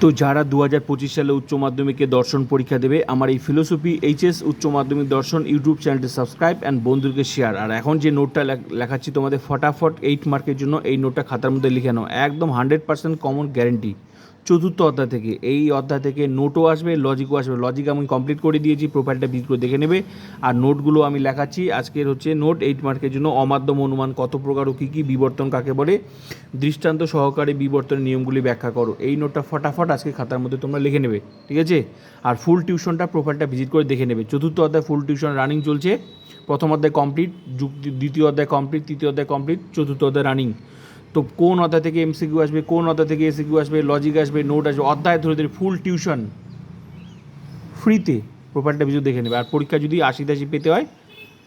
তো যারা দু হাজার পঁচিশ সালে উচ্চ মাধ্যমিকে দর্শন পরীক্ষা দেবে, আমার এই ফিলোসফি এইচএস উচ্চ মাধ্যমিক দর্শন ইউটিউব চ্যানেলটি সাবস্ক্রাইব অ্যান্ড বন্ধুদেরকে শেয়ার আর এখন যে নোটটা লেখ- লেখাচ্ছি তোমাদের ফটাফট এইট মার্কের জন্য, এই নোটটা খাতার মধ্যে লিখে নাও। একদম হান্ড্রেড পার্সেন্ট কমন গ্যারেন্টি চতুর্থ অধ্যায় থেকে। এই অধ্যায় থেকে নোটও আসবে লজিকও আসবে। লজিক আমি কমপ্লিট করে দিয়েছি প্রোফাইলটা ভিজিট করে দেখে নেবে। আর নোটগুলো আমি লেখাচ্ছি। আজকের হচ্ছে নোট এইট মার্কের জন্য অমাধ্যম অনুমান, কত প্রকার ও কী কী বিবর্তন কাকে বলে? দৃষ্টান্ত সহকারে বিবর্তনের নিয়মগুলি ব্যাখ্যা করো। এই নোটটা ফটাফট আজকে খাতার মধ্যে তোমরা লিখে নেবে, ঠিক আছে? আর ফুল টিউশনটা প্রোফাইলটা ভিজিট করে দেখে নেবে। চতুর্থ অধ্যায় ফুল টিউশন রানিং চলছে। প্রথম অধ্যায় কমপ্লিট দ্বিতীয় অধ্যায় কমপ্লিট তৃতীয় অধ্যায় কমপ্লিট চতুর্থ অধ্যায় রানিং তো কোন অধ্যায় থেকে এমসিকিউ আসবে, কোন অধ্যায় থেকে এসিকিউ আসবে লজিক আসবে নোট আসবে, অধ্যায় ধরে ধরে ফুল টিউশন ফ্রিতে প্রোফাইলটা ভিডিও দেখে নেবে। আর পরীক্ষা যদি আশি দাশি পেতে হয়,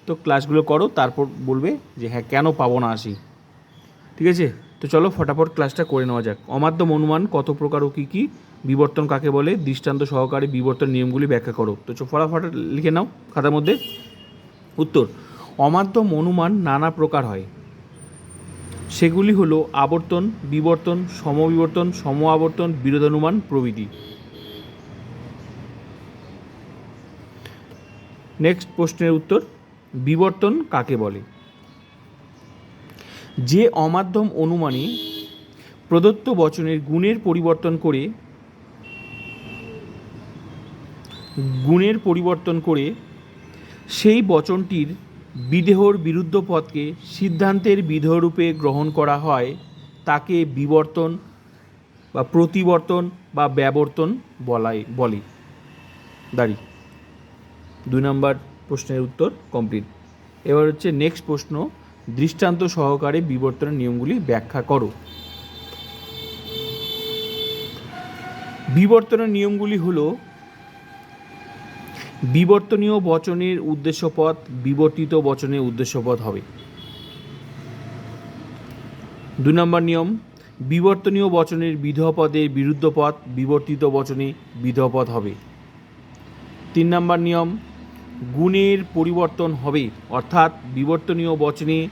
তো ক্লাসগুলো করো, তারপর বলবে যে হ্যাঁ কেন পাবো না আসি ঠিক আছে? তো চলো ফটাফট ক্লাসটা করে নেওয়া যাক। অমাধ্যম অনুমান কত প্রকার ও কী কী বিবর্তন কাকে বলে? দৃষ্টান্ত সহকারে বিবর্তন নিয়মগুলি ব্যাখ্যা করো। তো ফটাফট লিখে নাও খাতার মধ্যে। উত্তর অমাধ্যম অনুমান নানা প্রকার হয়। সেগুলি হলো আবর্তন, বিবর্তন, সমবিবর্তন সম আবর্তন বিরোধানুমান প্রভৃতি। নেক্সট প্রশ্নের উত্তর, বিবর্তন কাকে বলে? যে অমাধ্যম অনুমানে প্রদত্ত বচনের গুণের পরিবর্তন করে, গুণের পরিবর্তন করে সেই বচনটির বিদেহর বিরুদ্ধ পথকে সিদ্ধান্তের বিধেয়রূপে গ্রহণ করা হয়, তাকে বিবর্তন বা প্রতিবর্তন বা ব্যবর্তন বলাই, বলে। দাঁড়ি। দুই নম্বর প্রশ্নের উত্তর কমপ্লিট এবার হচ্ছে নেক্সট প্রশ্ন, দৃষ্টান্ত সহকারে বিবর্তনের নিয়মগুলি ব্যাখ্যা করো। বিবর্তনের নিয়মগুলি হলো বিবর্তনীয় বচনের উদ্দেশ্যপদ বিবর্তিত বচনের উদ্দেশ্যপদ হবে। দুই নম্বর নিয়ম, বিবর্তনীয় বচনের বিধপদের বিরুদ্ধ পদ বিবর্তিত বচনে বিধপদ হবে। তিন নম্বর নিয়ম, গুণের পরিবর্তন হবে, অর্থাৎ বিবর্তনীয় বচনে,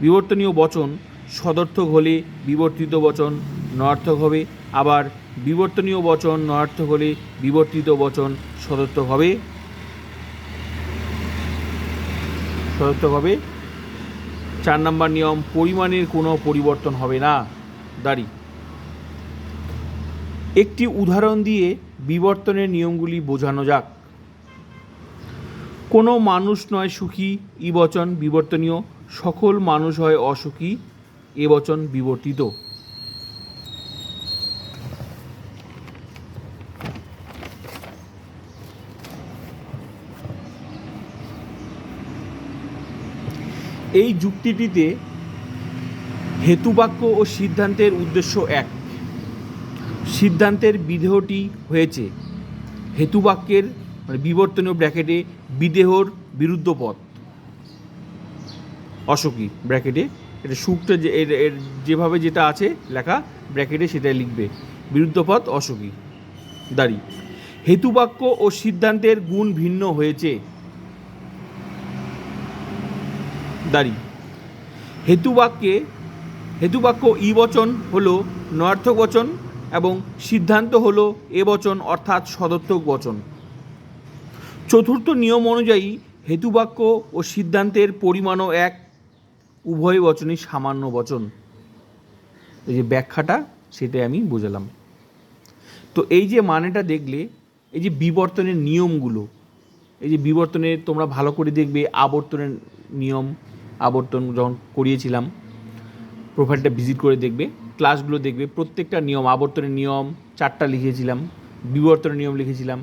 বিবর্তনীয় বচন সদর্থক হলে বিবর্তিত বচন নর্থক হবে, আবার বিবর্তনীয় বচন নয়ার্থক হলে বিবর্তিত বচন সদর্থক হবে। সদর্থক হবে। চার নম্বর নিয়ম, পরিমাণের কোনো পরিবর্তন হবে না। দাঁড়ি। একটি উদাহরণ দিয়ে বিবর্তনের নিয়মগুলি বোঝানো যাক। কোনো মানুষ নয় সুখী, ই বচন বিবর্তনীয়। সকল মানুষ হয় অসুখী, এ বচন বিবর্তিত। এই যুক্তিটিতে হেতুবাক্য ও সিদ্ধান্তের উদ্দেশ্য এক। সিদ্ধান্তের বিদেহটি হয়েছে হেতুবাক্যের মানে বিবর্তনীয় ব্র্যাকেটে বিদেহর বিরুদ্ধ পথ। অসুখী ব্র্যাকেটে এটা সুখটা যে এর যেভাবে যেটা আছে লেখা ব্র্যাকেটে সেটাই লিখবে। বিরুদ্ধ পথ অসুখী দাঁড়ি। হেতুবাক্য ও সিদ্ধান্তের গুণ ভিন্ন হয়েছে দাঁড়ি হেতুবাক্যে, হেতুবাক্য ই বচন হল নয়ার্থক বচন এবং সিদ্ধান্ত হল এ বচন অর্থাৎ সদর্থক বচন। চতুর্থ নিয়ম অনুযায়ী হেতুবাক্য ও সিদ্ধান্তের পরিমাণও এক, উভয় বচনই সামান্য বচন। এই যে ব্যাখ্যাটা, সেটাই আমি বুঝালাম। তো এই যে মানেটা দেখলে, এই যে বিবর্তনের নিয়মগুলো, এই যে বিবর্তনের তোমরা ভালো করে দেখবে আবর্তনের নিয়ম আবর্তন যখন করিয়েছিলাম প্রোফাইলটা ভিজিট করে দেখবে ক্লাসগুলো দেখবে, প্রত্যেকটা নিয়ম, আবর্তনের নিয়ম, চারটা লিখেছিলাম, বিবর্তনের নিয়ম লিখেছিলাম।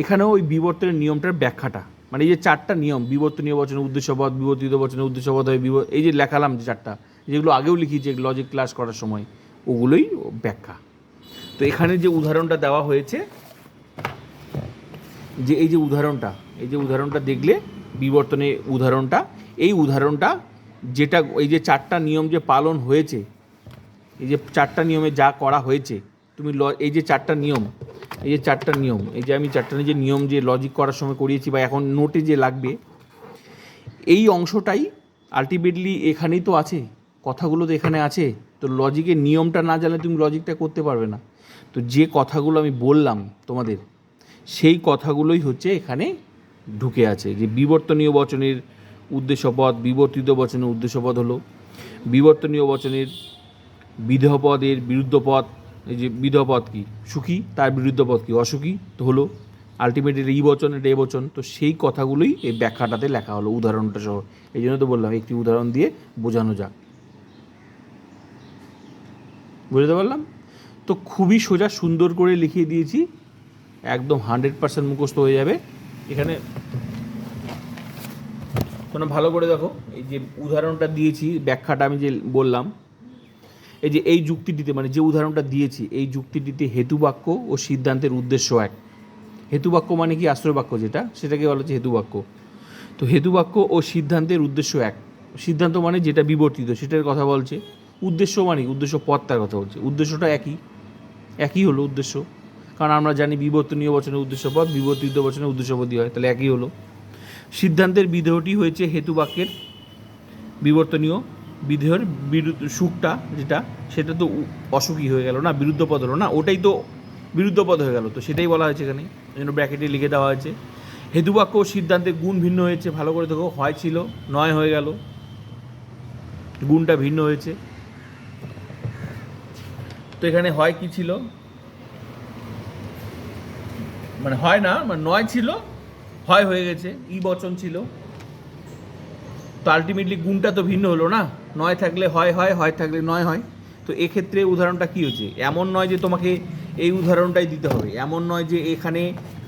এখানেও ওই বিবর্তনের নিয়মটার ব্যাখ্যাটা মানে এই যে চারটা নিয়ম, বিবর্তনীয় বচনের উদ্দেশ্যপদ বিবর্তিত বচনের উদ্দেশ্যপদ হয় এই যে লেখালাম যে চারটা, যেগুলো আগেও লিখিয়েছি লজিক ক্লাস করার সময়, ওগুলোই ব্যাখ্যা। তো এখানে যে উদাহরণটা দেওয়া হয়েছে, যে এই যে উদাহরণটা, এই যে উদাহরণটা দেখলে বিবর্তনের উদাহরণটা এই উদাহরণটা যেটা, এই যে চারটা নিয়ম যে পালন হয়েছে, এই যে চারটা নিয়মে যা করা হয়েছে, তুমি ল, এই যে চারটা নিয়ম, এই যে চারটা নিয়ম, এই যে আমি চারটা যে নিয়ম যে লজিক করার সময় করিয়েছি বা এখন নোটে যে লাগবে, এই অংশটাই আলটিমেটলি এখানেই তো আছে, কথাগুলো তো এখানে আছে, তো লজিকের নিয়মটা না জানলে তুমি লজিকটা করতে পারবে না। তো যে কথাগুলো আমি বললাম তোমাদের, সেই কথাগুলোই হচ্ছে এখানে ঢুকে আছে, যে বিবর্তনীয় বচনের উদ্দেশ্যপদ, বিবর্তিত বচনের উদ্দেশ্যপদ হলো, বিবর্তনীয় বচনের বিধপদের বিরুদ্ধ পদ এই যে বিধপদ কি? সুখী, তার বিরুদ্ধ পদ কি? অসুখী, তো হলো আলটিমেটলি এই বচন, এটা এ বচন, তো সেই কথাগুলোই এই ব্যাখ্যাটাতে লেখা হলো, উদাহরণটা সহ। এই জন্য তো বললাম, একটি উদাহরণ দিয়ে বোঝানো যাক। বুঝতে পারলাম? তো খুবই সোজা, সুন্দর করে লিখিয়ে দিয়েছি, একদম হান্ড্রেড পার্সেন্ট মুখস্থ হয়ে যাবে। এখানে তোমরা ভালো করে দেখো, এই যে উদাহরণটা দিয়েছি, ব্যাখ্যাটা আমি যে বললাম, এই যে এই যুক্তিটিতে মানে যে উদাহরণটা দিয়েছি, এই যুক্তিটিতে হেতুবাক্য ও সিদ্ধান্তের উদ্দেশ্য এক। হেতুবাক্য মানে কি? আশ্রয় বাক্য যেটা, সেটাকে বলা হচ্ছে হেতুবাক্য। তো হেতুবাক্য ও সিদ্ধান্তের উদ্দেশ্য এক। সিদ্ধান্ত মানে যেটা বিবর্তিত, সেটার কথা বলছে। উদ্দেশ্য মানে? উদ্দেশ্য পথটার কথা বলছে। উদ্দেশ্যটা একই। একই হলো উদ্দেশ্য। কারণ আমরা জানি বিবর্তনীয় বচনের উদ্দেশ্য পদ বিবর্তিত বচনের উদ্দেশ্য পদই হয়, তাহলে একই হলো। সিদ্ধান্তের বিধেয়টি হয়েছে হেতুবাক্যের বিবর্তনীয় বিধেয়র বিরুদ্ধ সুখটা যেটা, সেটা তো অসুখী হয়ে গেল না, বিরুদ্ধ পদ হলো না, ওটাই তো বিরুদ্ধ পদ হয়ে গেল তো, সেটাই বলা হয়েছে এখানে জন্য ব্র্যাকেটে লিখে দেওয়া হয়েছে। হেতুবাক্য ও সিদ্ধান্তের গুণ ভিন্ন হয়েছে, ভালো করে দেখো, হয় ছিল, নয় হয়ে গেল, গুণটা ভিন্ন হয়েছে। তো এখানে হয় কি ছিল? মানে হয় না মানে নয় ছিল হয় হয়ে গেছে, ই বচন ছিল। তো আলটিমেটলি গুণটা তো ভিন্ন হলো না। নয় থাকলে হয় হয় হয় থাকলে নয় হয়। তো এক্ষেত্রে উদাহরণটা কী হচ্ছে? এমন নয় যে তোমাকে এই উদাহরণটাই দিতে হবে। এমন নয় যে এখানে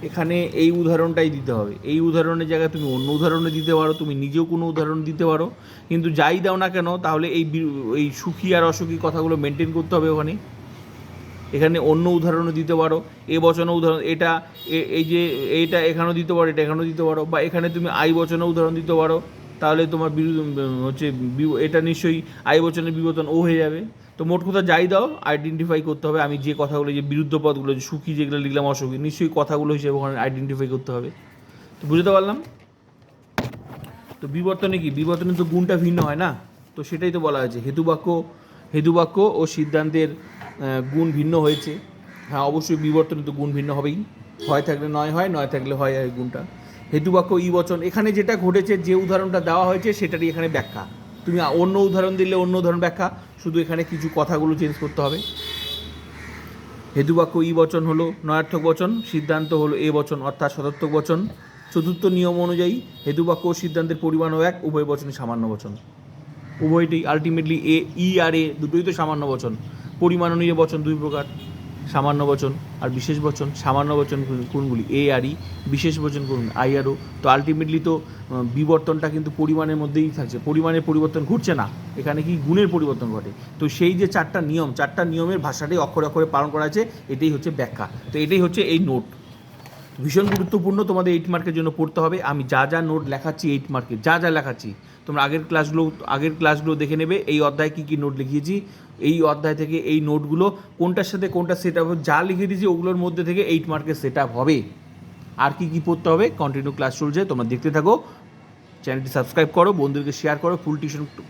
এখানে এই উদাহরণটাই দিতে হবে। এই উদাহরণের জায়গায় তুমি অন্য উদাহরণে দিতে পারো, তুমি নিজেও কোনো উদাহরণ দিতে পারো। কিন্তু যাই দাও না কেন, তাহলে এই এই সুখী আর অসুখী কথাগুলো মেনটেন করতে হবে ওখানে। এখানে অন্য উদাহরণও দিতে পারো, এ বচনও উদাহরণ, এটা এই যে, এইটা এখানেও দিতে পারো, এটা এখানেও দিতে পারো, বা এখানে তুমি আই বচনও উদাহরণ দিতে পারো, তাহলে তোমার হচ্ছে এটা নিশ্চয়ই আই বচনের বিবর্তন ও হয়ে যাবে। তো মোট কথা যাই দাও আইডেন্টিফাই করতে হবে, আমি যে কথাগুলো, যে বিরুদ্ধ পদগুলো, যে সুখী যেগুলো লিখলাম, অসুখী, নিশ্চয়ই কথাগুলো হিসেবে ওখানে আইডেন্টিফাই করতে হবে। তো বুঝতে পারলাম? তো বিবর্তনে কি? বিবর্তনে তো গুণটা ভিন্ন হয় না? তো সেটাই তো বলা হয়েছে, হেতুবাক্য হেতুবাক্য ও সিদ্ধান্তের গুণ ভিন্ন হয়েছে। হ্যাঁ অবশ্যই বিবর্তনে তো গুণ ভিন্ন হবেই। হয় থাকলে নয় হয়, নয় থাকলে হয় হয় গুণটা। হেতুবাক্য ই বচন, এখানে যেটা ঘটেছে, যে উদাহরণটা দেওয়া হয়েছে, সেটারই এখানে ব্যাখ্যা। তুমি অন্য উদাহরণ দিলে অন্য উদাহরণ ব্যাখ্যা, শুধু এখানে কিছু কথাগুলো চেঞ্জ করতে হবে। হেতুবাক্য ই বচন হলো নয়ার্থক বচন, সিদ্ধান্ত হলো এ বচন, অর্থাৎ সদর্থক বচন। চতুর্থ নিয়ম অনুযায়ী হেতুবাক্য ও সিদ্ধান্তের পরিমাণও এক, উভয় বচনে সামান্য বচন। উভয়টি আলটিমেটলি এ, ই আর এ, দুটোই তো সামান্য বচন। পরিমাণ অনুযায়ী বচন দুই প্রকার, সামান্য বচন আর বিশেষ বচন। সামান্য বচন কোন- কোনগুলি? এ আর ই বিশেষ বচন কোন আই আর ও তো আলটিমেটলি তো বিবর্তনটা কিন্তু পরিমাণের মধ্যেই থাকছে। পরিমাণের পরিবর্তন ঘটছে না। এখানে কি গুণের পরিবর্তন ঘটে? তো সেই যে চারটা নিয়ম, চারটা নিয়মের ভাষাটাই অক্ষরে অক্ষরে পালন করা আছে। এটাই হচ্ছে ব্যাখ্যা। তো এটাই হচ্ছে এই নোট ভীষণ গুরুত্বপূর্ণ তোমাদের এইট মার্কের জন্য পড়তে হবে। আমি যা যা নোট লেখাচ্ছি এইট মার্কে যা যা লেখাচ্ছি, তোমরা আগের ক্লাসগুলো আগের ক্লাসগুলো দেখে নেবে, এই অধ্যায়ে কী কী নোট লিখিয়েছি, এই অধ্যায় থেকে এই নোটগুলো কোনটার সাথে কোনটা সেট আপ যা লিখে দিয়েছি ওগুলোর মধ্যে থেকে এইট মার্কের সেট আপ হবে। আর কি কি পড়তে হবে কন্টিনিউ ক্লাস চলছে, তোমরা দেখতে থাকো চ্যানেলটি সাবস্ক্রাইব করো, বন্ধুদেরকে শেয়ার করো ফুল টিউশন